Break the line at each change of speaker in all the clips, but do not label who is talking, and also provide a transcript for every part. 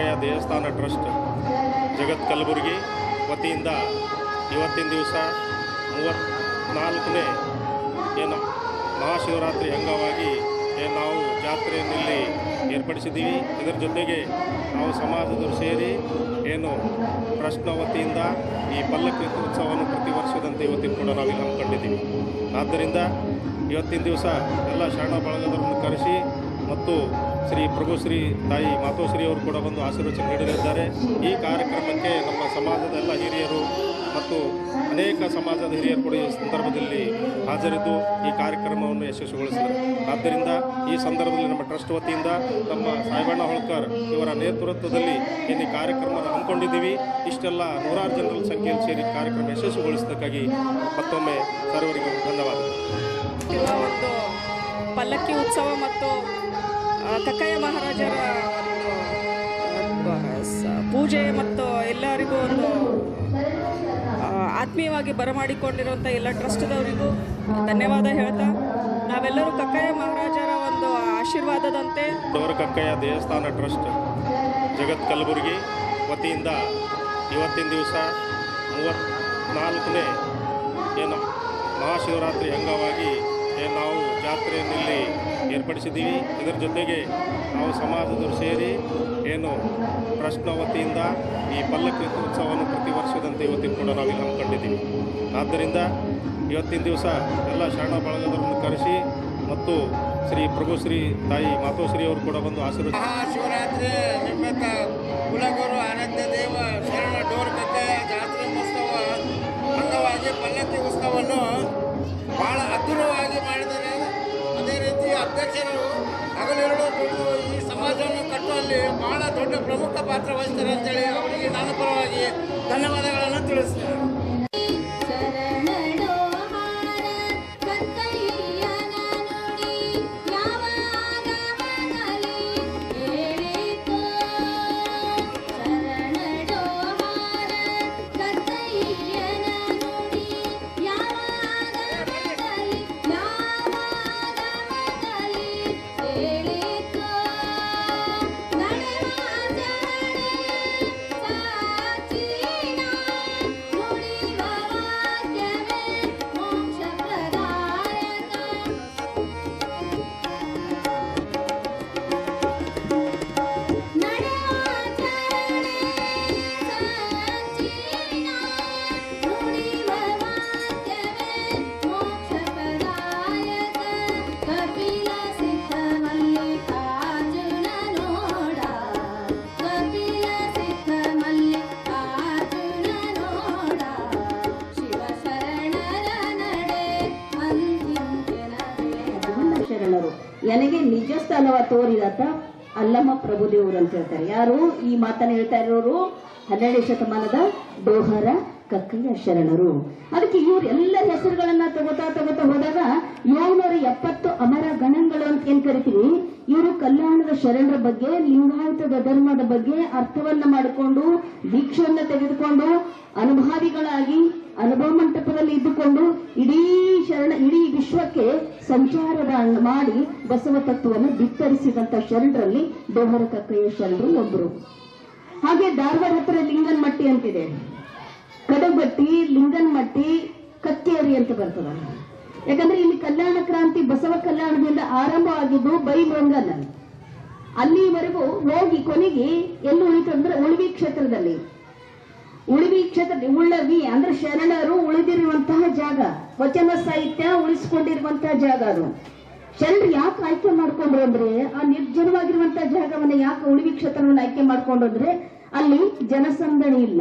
ಕಕ್ಕಯ್ಯ ದೇವಸ್ಥಾನ ಟ್ರಸ್ಟ್ ಜಗತ್ ಕಲಬುರಗಿ ವತಿಯಿಂದ ಇವತ್ತಿನ ದಿವಸ ಮೂವತ್ತ್ನಾಲ್ಕನೇ ಏನು ಮಹಾಶಿವರಾತ್ರಿ ಅಂಗವಾಗಿ ನಾವು ಜಾತ್ರೆಯನ್ನಿಲ್ಲಿ ಏರ್ಪಡಿಸಿದ್ದೀವಿ. ಇದರ ಜೊತೆಗೆ ನಾವು ಸಮಾಜದವರು ಸೇರಿ ಏನು ಟ್ರಸ್ಟ್ನ ವತಿಯಿಂದ ಈ ಪಲ್ಲಕ್ಕಿ ಉತ್ಸವವನ್ನು ಪ್ರತಿ ವರ್ಷದಂತೆ ಇವತ್ತಿನ ಕೂಡ ನಾವು ಇಲ್ಲಿ ಹಮ್ಮಿಕೊಂಡಿದ್ದೀವಿ. ಆದ್ದರಿಂದ ಇವತ್ತಿನ ದಿವಸ ಎಲ್ಲ ಶರಣ ಬಳಗದವರನ್ನು ಕರೆಸಿ ಮತ್ತು ಶ್ರೀ ಪ್ರಭುಶ್ರೀ ತಾಯಿ ಮಾತೋಶ್ರೀ ಅವರು ಕೂಡ ಬಂದು ಆಶೀರ್ವಚನ ನೀಡಲಿದ್ದಾರೆ. ಈ ಕಾರ್ಯಕ್ರಮಕ್ಕೆ ನಮ್ಮ ಸಮಾಜದ ಎಲ್ಲ ಹಿರಿಯರು ಮತ್ತು ಅನೇಕ ಸಮಾಜದ ಹಿರಿಯರು ಕೂಡ ಈ ಸಂದರ್ಭದಲ್ಲಿ ಹಾಜರಿದ್ದು ಈ ಕಾರ್ಯಕ್ರಮವನ್ನು ಯಶಸ್ವಿಗೊಳಿಸಿದರು. ಆದ್ದರಿಂದ ಈ ಸಂದರ್ಭದಲ್ಲಿ ನಮ್ಮ ಟ್ರಸ್ಟ್ ವತಿಯಿಂದ ನಮ್ಮ ಸಾಯಿಬಣ್ಣ ಹೋಳ್ಕರ್ ಇವರ ನೇತೃತ್ವದಲ್ಲಿ ಇಲ್ಲಿ ಈ ಕಾರ್ಯಕ್ರಮ ಹಮ್ಮಿಕೊಂಡಿದ್ದೀವಿ. ಇಷ್ಟೆಲ್ಲ ನೂರಾರು ಜನರ ಸಂಖ್ಯೆಯಲ್ಲಿ ಸೇರಿ ಕಾರ್ಯಕ್ರಮ ಯಶಸ್ವಿಗೊಳಿಸಿದ್ದಕ್ಕಾಗಿ ಮತ್ತೊಮ್ಮೆ ಸರ್ವರಿಗೂ ಧನ್ಯವಾದಗಳು.
ಪಲ್ಲಕ್ಕಿ ಉತ್ಸವ ಮತ್ತು ಕಕ್ಕಯ್ಯ ಮಹಾರಾಜರ ಪೂಜೆ ಮತ್ತು ಎಲ್ಲರಿಗೂ ಒಂದು ಆತ್ಮೀಯವಾಗಿ ಬರಮಾಡಿಕೊಂಡಿರುವಂಥ ಎಲ್ಲ ಟ್ರಸ್ಟ್ದವರಿಗೂ ಧನ್ಯವಾದ ಹೇಳ್ತಾ, ನಾವೆಲ್ಲರೂ ಕಕ್ಕಯ್ಯ ಮಹಾರಾಜರ ಒಂದು ಆಶೀರ್ವಾದದಂತೆ
ದೇವರ ಕಕ್ಕಯ್ಯ ದೇವಸ್ಥಾನ ಟ್ರಸ್ಟ್, ಜಗತ್ ಕಲಬುರಗಿ ವತಿಯಿಂದ ಇವತ್ತಿನ ದಿವಸ ಮೂವತ್ತ್ನಾಲ್ಕನೇ ಏನು ಮಹಾಶಿವರಾತ್ರಿ ಅಂಗವಾಗಿ ನಾವು ಜಾತ್ರೆಯಲ್ಲಿ ಏರ್ಪಡಿಸಿದ್ದೀವಿ. ಇದರ ಜೊತೆಗೆ ನಾವು ಸಮಾಜದವರು ಸೇರಿ ಏನು ಟ್ರಸ್ಟ್ನ ವತಿಯಿಂದ ಈ ಪಲ್ಲಕ್ಕಿ ಉತ್ಸವವನ್ನು ಪ್ರತಿ ವರ್ಷದಂತೆ ಇವತ್ತಿನ ಕೂಡ ನಾವು ಇಲ್ಲಿ ಹಮ್ಮಿಕೊಂಡಿದ್ದೀವಿ. ಆದ್ದರಿಂದ ಇವತ್ತಿನ ದಿವಸ ಎಲ್ಲ ಶರಣ ಬಳಗದವರನ್ನು ಕರೆಸಿ ಮತ್ತು ಶ್ರೀ ಪ್ರಭುಶ್ರೀ ತಾಯಿ ಮಾತೋಶ್ರೀ ಅವರು ಕೂಡ ಬಂದು
ಆಶೀರ್ವಾದ ಶಿವರಾತ್ರಿ ಕುಲಗುರು ಅಧ್ಯಕ್ಷರು ಹಗಲಿರುಳು ಈ ಸಮಾಜವನ್ನು ಕಟ್ಟುವಲ್ಲಿ ಬಹಳ ದೊಡ್ಡ ಪ್ರಮುಖ ಪಾತ್ರ ವಹಿಸ್ತಾರೆ ಅಂತೇಳಿ ಅವರಿಗೆ ನಾನು ಪರವಾಗಿ ಧನ್ಯವಾದಗಳನ್ನು ತಿಳಿಸ್ತೇನೆ.
ನನಗೆ ನಿಜ ಸ್ಥಾನವ ತೋರಿದಾತ ಅಲ್ಲಮ್ಮ ಪ್ರಭುದೇವರು ಅಂತ ಹೇಳ್ತಾರೆ. ಯಾರು ಈ ಮಾತನ್ನು ಹೇಳ್ತಾ ಇರೋರು? ಹನ್ನೆರಡನೇ ಶತಮಾನದ ಡೋಹರ ಕಕ್ಕಯ್ಯ ಶರಣರು. ಅದಕ್ಕೆ ಇವ್ರ ಎಲ್ಲ ಹೆಸರುಗಳನ್ನ ತಗೋತಾ ತಗೋತಾ ಹೋದಾಗ ಏಳ್ನೂರ ಎಪ್ಪತ್ತು ಅಮರ ಗಣಗಳು ಅಂತ ಏನ್ ಕರಿತೀವಿ? ಇವರು ಕಲ್ಯಾಣದ ಶರಣರ ಬಗ್ಗೆ ಲಿಂಗಾಯತದ ಧರ್ಮದ ಬಗ್ಗೆ ಅರ್ಥವನ್ನ ಮಾಡಿಕೊಂಡು, ದೀಕ್ಷೆಯನ್ನ ತೆಗೆದುಕೊಂಡು, ಅನುಭಾವಿಗಳಾಗಿ, ಅನುಭವ ಮಂಟಪದಲ್ಲಿ ಇದ್ದುಕೊಂಡು ಇಡೀ ಶರಣ, ಇಡೀ ವಿಶ್ವಕ್ಕೆ ಸಂಚಾರದ ಮಾಡಿ ಬಸವ ತತ್ವವನ್ನು ಬಿತ್ತರಿಸಿದಂತ ಶರಣರಲ್ಲಿ ದೇವರ ಕಕ್ಕಯ್ಯ ಶರಣರು ಒಬ್ಬರು ಹಾಗೆ ಧಾರವಾಡ ಹತ್ರ ಲಿಂಗನಮಟ್ಟಿ ಅಂತಿದೆ. ಕಡಬಟ್ಟಿ ಲಿಂಗನಮಟ್ಟಿ, ಕಕ್ಕೇರಿ ಅಂತ ಬರ್ತದ ಯಾಕಂದ್ರೆ ಇಲ್ಲಿ ಕಲ್ಯಾಣ ಕ್ರಾಂತಿ, ಬಸವ ಕಲ್ಯಾಣದಿಂದ ಆರಂಭವಾಗಿದ್ದು ಬೈಲೊಂಗನ. ಅಲ್ಲಿವರೆಗೂ ಹೋಗಿ ಕೊನೆಗೆ ಎಲ್ಲಿ ಉಳಿತು ಅಂದ್ರೆ ಉಳಿವಿ ಕ್ಷೇತ್ರದಲ್ಲಿ. ಉಳಿವಿ ಕ್ಷೇತ್ರ ಉಳ್ಳವಿ ಅಂದ್ರೆ ಶರಣರು ಉಳಿದಿರುವಂತಹ ಜಾಗ, ವಚನ ಸಾಹಿತ್ಯ ಉಳಿಸಿಕೊಂಡಿರುವಂತಹ ಜಾಗ ಅದು. ಶರಣರು ಯಾಕೆ ಆಯ್ಕೆ ಮಾಡ್ಕೊಂಡ್ರು ಅಂದ್ರೆ, ಆ ನಿರ್ಜನವಾಗಿರುವಂತಹ ಜಾಗವನ್ನ ಯಾಕೆ ಉಳಿವಿ ಕ್ಷೇತ್ರವನ್ನು ಆಯ್ಕೆ ಮಾಡ್ಕೊಂಡ್ರು ಅಲ್ಲಿ ಜನಸಂದಣಿ ಇಲ್ಲ.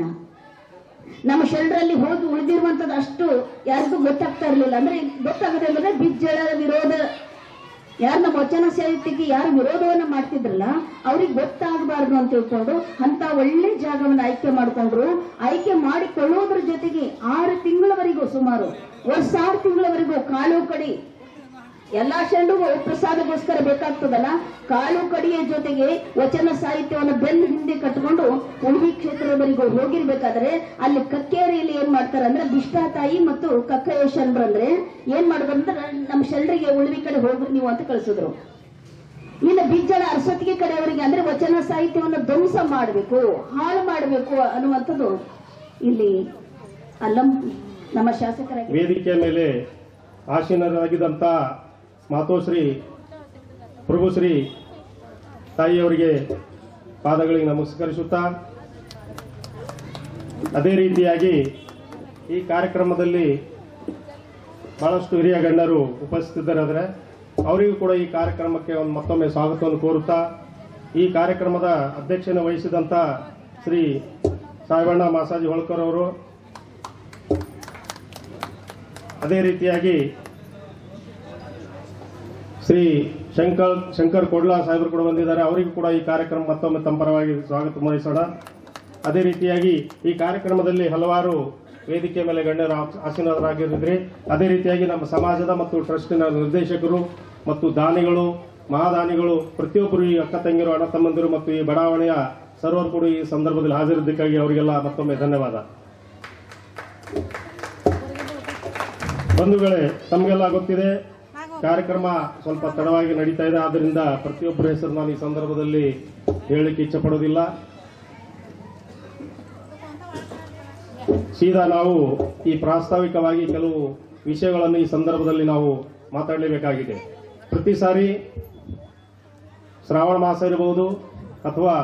ನಮ್ಮ ಶರೀರಲ್ಲಿ ಹೋಗಿ ಉಳಿದಿರುವಂತದ್ದು ಅಷ್ಟು ಯಾರಿಗೂ ಗೊತ್ತಾಗ್ತಾ ಇರಲಿಲ್ಲ. ಅಂದ್ರೆ ಗೊತ್ತಾಗದೆ ಅಂದ್ರೆ ಬಿಜ್ಜಳ, ವಿರೋಧ ಯಾರು ನಮ್ಮ ವಚನ ಸಾಹಿತ್ಯಕ್ಕೆ ಯಾರು ವಿರೋಧವನ್ನ ಮಾಡ್ತಿದ್ರಲ್ಲ, ಅವ್ರಿಗೆ ಗೊತ್ತಾಗಬಾರ್ದು ಅಂತ ತಿಳ್ಕೊಂಡು ಅಂತ ಒಳ್ಳೆ ಜಾಗವನ್ನು ಆಯ್ಕೆ ಮಾಡ್ಕೊಂಡ್ರು. ಆಯ್ಕೆ ಮಾಡಿಕೊಳ್ಳೋದ್ರ ಜೊತೆಗೆ ಆರು ತಿಂಗಳವರೆಗೂ ಸುಮಾರು, ವರ್ಷ ಆರು ತಿಂಗಳವರೆಗೂ ಕಾಲು ಕಡಿ ಎಲ್ಲಾ ಚೆಂಡುಗೂ ಪ್ರಸಾದಗೋಸ್ಕರ ಬೇಕಾಗ್ತದಲ್ಲ? ಕಾಲು ಕಡಿಯ ಜೊತೆಗೆ ವಚನ ಸಾಹಿತ್ಯವನ್ನು ಬೆನ್ನು ಹಿಂದೆ ಕಟ್ಟಿಕೊಂಡು ಉಡುಪಿ ಕ್ಷೇತ್ರದವರೆಗೂ ಹೋಗಿರ್ಬೇಕಾದ್ರೆ ಅಲ್ಲಿ ಕಕ್ಕೇರಿಯಲ್ಲಿ ಏನ್ ಮಾಡ್ತಾರೆ ಅಂದ್ರೆ ಬಿಷ್ಟಾ ತಾಯಿ ಮತ್ತು ಕಕ್ಕಯ್ಯ ಶರಣರು ಅಂದ್ರೆ ಏನ್ ಮಾಡ್ಬೇಕಂದ್ರೆ ನಮ್ಮ ಶರಣರಿಗೆ ಉಳುವಿ ಕಡೆ ಹೋಗ್ರಿ ನೀವು ಅಂತ ಕಳಿಸಿದ್ರು. ಇನ್ನು ಬಿಜ್ಜಳ ಅರಸತ್ತಿಗೆ ಕಡೆಯವರಿಗೆ ಅಂದ್ರೆ ವಚನ ಸಾಹಿತ್ಯವನ್ನು ಧ್ವಂಸ ಮಾಡಬೇಕು, ಹಾಳು ಮಾಡಬೇಕು ಅನ್ನುವಂಥದ್ದು ಇಲ್ಲಿ ಅಲ್ಲಂ ನಮ್ಮ ಶಾಸಕರ
ವೇದಿಕೆಯ ಮೇಲೆ ಆಸೀನರಾಗಿದ್ದಂಥ ಮಾತೋಶ್ರೀ ಪ್ರಭುಶ್ರೀ ತಾಯಿಯವರಿಗೆ ಪಾದಗಳಿಗೆ ನಮಸ್ಕರಿಸುತ್ತಾ, ಅದೇ ರೀತಿಯಾಗಿ ಈ ಕಾರ್ಯಕ್ರಮದಲ್ಲಿ ಬಹಳಷ್ಟು ಹಿರಿಯ ಗಣ್ಯರು ಉಪಸ್ಥಿತರಾದರೆ ಅವರಿಗೂ ಕೂಡ ಈ ಕಾರ್ಯಕ್ರಮಕ್ಕೆ ಒಂದು ಮತ್ತೊಮ್ಮೆ ಸ್ವಾಗತವನ್ನು ಕೋರುತ್ತಾ, ಈ ಕಾರ್ಯಕ್ರಮದ ಅಧ್ಯಕ್ಷತೆ ವಹಿಸಿದಂಥ ಶ್ರೀ ಸಾಯಿಬಣ್ಣ ಮಾಸಾಜಿ ಹೊಳ್ಕರ್ ಅವರು, ಅದೇ ರೀತಿಯಾಗಿ ಶ್ರೀ ಶಂಕರ್ ಶಂಕರ್ ಕೊಡ್ಲಾ ಸಾಹೇಬರು ಕೂಡ ಬಂದಿದ್ದಾರೆ. ಅವರಿಗೂ ಕೂಡ ಈ ಕಾರ್ಯಕ್ರಮ ಮತ್ತೊಮ್ಮೆ ತಮ್ಮ ಪರವಾಗಿ ಸ್ವಾಗತ ಮೂಡಿಸೋಣ. ಅದೇ ರೀತಿಯಾಗಿ ಈ ಕಾರ್ಯಕ್ರಮದಲ್ಲಿ ಹಲವಾರು ವೇದಿಕೆ ಮೇಲೆ ಗಣ್ಯರು ಆಸ್- ಆಸೀನರಾಗಿರಿದ್ರಿ ಅದೇ ರೀತಿಯಾಗಿ ನಮ್ಮ ಸಮಾಜದ ಮತ್ತು ಟ್ರಸ್ಟಿನ ನಿರ್ದೇಶಕರು ಮತ್ತು ದಾನಿಗಳು, ಮಹಾದಾನಿಗಳು, ಪ್ರತಿಯೊಬ್ಬರು ಈ ಅಕ್ಕ ತಂಗಿರು ಅಣ್ಣ ತಮ್ಮಂದಿರು ಮತ್ತು ಈ ಬಡಾವಣೆಯ ಸರ್ವರು ಕೂಡ ಈ ಸಂದರ್ಭದಲ್ಲಿ ಹಾಜರಿದ್ದಕ್ಕಾಗಿ ಅವರಿಗೆಲ್ಲ ಮತ್ತೊಮ್ಮೆ ಧನ್ಯವಾದ. ಬಂಧುಗಳೇ, ತಮಗೆಲ್ಲ ಗೊತ್ತಿದೆ ಕಾರ್ಯಕ್ರಮ ಸ್ವಲ್ಪ ತಡವಾಗಿ ನಡೀತಾ ಇದೆ. ಆದ್ದರಿಂದ ಪ್ರತಿಯೊಬ್ಬರ ಹೆಸರು ನಾನು ಈ ಸಂದರ್ಭದಲ್ಲಿ ಹೇಳಲಿಕ್ಕೆ ಇಚ್ಛಪಡೋದಿಲ್ಲ. ಸೀದಾ ನಾವು ಈ ಪ್ರಾಸ್ತಾವಿಕವಾಗಿ ಕೆಲವು ವಿಷಯಗಳನ್ನು ಈ ಸಂದರ್ಭದಲ್ಲಿ ನಾವು ಮಾತಾಡಲೇಬೇಕಾಗಿದೆ. ಪ್ರತಿ ಸಾರಿ ಶ್ರಾವಣ ಮಾಸ ಇರಬಹುದು ಅಥವಾ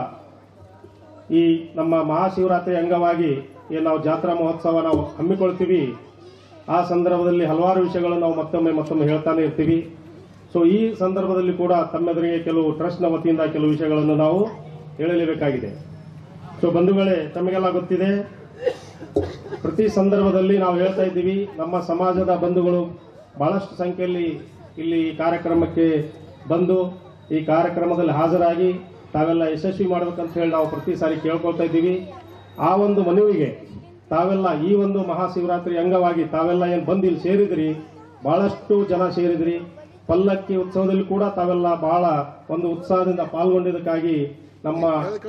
ಈ ನಮ್ಮ ಮಹಾಶಿವರಾತ್ರಿ ಅಂಗವಾಗಿ ಏನು ನಾವು ಜಾತ್ರಾ ಮಹೋತ್ಸವ ನಾವು ಹಮ್ಮಿಕೊಳ್ತೀವಿ. ಆ ಸಂದರ್ಭದಲ್ಲಿ ಹಲವಾರು ವಿಷಯಗಳನ್ನು ನಾವು ಮತ್ತೊಮ್ಮೆ ಮತ್ತೊಮ್ಮೆ ಹೇಳ್ತಾನೆ ಇರ್ತೀವಿ. ಸೊ ಈ ಸಂದರ್ಭದಲ್ಲಿ ಕೂಡ ತಮ್ಮೆದುರಿಗೆ ಕೆಲವು ಟ್ರಸ್ಟ್ನ ವತಿಯಿಂದ ಕೆಲವು ವಿಷಯಗಳನ್ನು ನಾವು ಹೇಳಲೇಬೇಕಾಗಿದೆ. ಸೊ ಬಂಧುಗಳೇ, ತಮಗೆಲ್ಲ ಗೊತ್ತಿದೆ, ಪ್ರತಿ ಸಂದರ್ಭದಲ್ಲಿ ನಾವು ಹೇಳ್ತಾ ಇದ್ದೀವಿ, ನಮ್ಮ ಸಮಾಜದ ಬಂಧುಗಳು ಬಹಳಷ್ಟು ಸಂಖ್ಯೆಯಲ್ಲಿ ಇಲ್ಲಿ ಈ ಕಾರ್ಯಕ್ರಮಕ್ಕೆ ಬಂದು, ಈ ಕಾರ್ಯಕ್ರಮದಲ್ಲಿ ಹಾಜರಾಗಿ ತಾವೆಲ್ಲ ಯಶಸ್ವಿ ಮಾಡಬೇಕಂತ ಹೇಳಿ ನಾವು ಪ್ರತಿ ಸಾರಿ ಕೇಳ್ಕೊಳ್ತಾ ಇದ್ದೀವಿ. ಆ ಒಂದು ಮನವಿಗೆ ತಾವೆಲ್ಲ ಈ ಒಂದು ಮಹಾಶಿವರಾತ್ರಿ ಅಂಗವಾಗಿ ತಾವೆಲ್ಲ ಏನು ಬಂದು ಇಲ್ಲಿ ಸೇರಿದ್ರಿ? ಬಹಳಷ್ಟು ಜನ ಸೇರಿದ್ರಿ. ಪಲ್ಲಕ್ಕಿ ಉತ್ಸವದಲ್ಲಿ ಕೂಡ ತಾವೆಲ್ಲ ಬಹಳ ಒಂದು ಉತ್ಸಾಹದಿಂದ ಪಾಲ್ಗೊಂಡಿದ್ದಕ್ಕಾಗಿ ನಮ್ಮ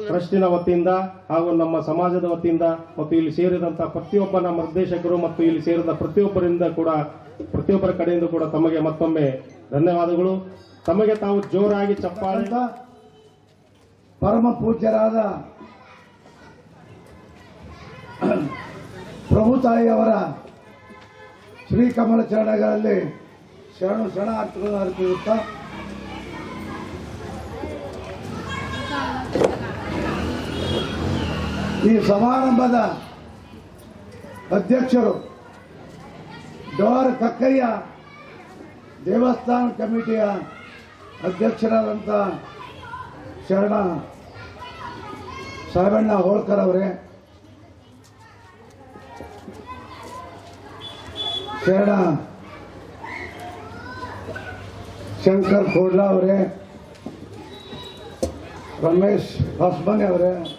ಟ್ರಸ್ಟಿನ ವತಿಯಿಂದ ಹಾಗೂ ನಮ್ಮ ಸಮಾಜದ ವತಿಯಿಂದ ಮತ್ತು ಇಲ್ಲಿ ಸೇರಿದಂತ ಪ್ರತಿಯೊಬ್ಬ ನಮ್ಮ ನಿರ್ದೇಶಕರು ಮತ್ತು ಇಲ್ಲಿ ಸೇರಿದ ಪ್ರತಿಯೊಬ್ಬರಿಂದ ಕೂಡ, ಪ್ರತಿಯೊಬ್ಬರ ಕಡೆಯಿಂದ ಕೂಡ ತಮಗೆ ಮತ್ತೊಮ್ಮೆ ಧನ್ಯವಾದಗಳು. ತಮಗೆ ತಾವು ಜೋರಾಗಿ ಚಪ್ಪಾಳ
ಪರಮ ಪೂಜ್ಯರಾದ ಪ್ರಭು ತಾಯಿಯವರ ಶ್ರೀಕಮಲ ಚರಣಗಳಲ್ಲಿ ಶರಣು ಶರಣಾರ್ಥಿಗಳನ್ನು ಅರ್ಪಿಸುತ್ತ. ಈ ಸಮಾರಂಭದ ಅಧ್ಯಕ್ಷರು ಡೋರ್ ಕಕ್ಕಯ್ಯ ದೇವಸ್ಥಾನ ಕಮಿಟಿಯ ಅಧ್ಯಕ್ಷರಾದಂಥ ಶರಣ ಸಾಬಣ್ಣ ಹೋಳ್ಕರ್ ಅವರೇ. ಶರಣ ಶಂಕರ್ ಕೋಡ್ಲಾ ಅವರೇ. ರಮೇಶ್ ಹೊಸಮನೆ ಅವರೇ.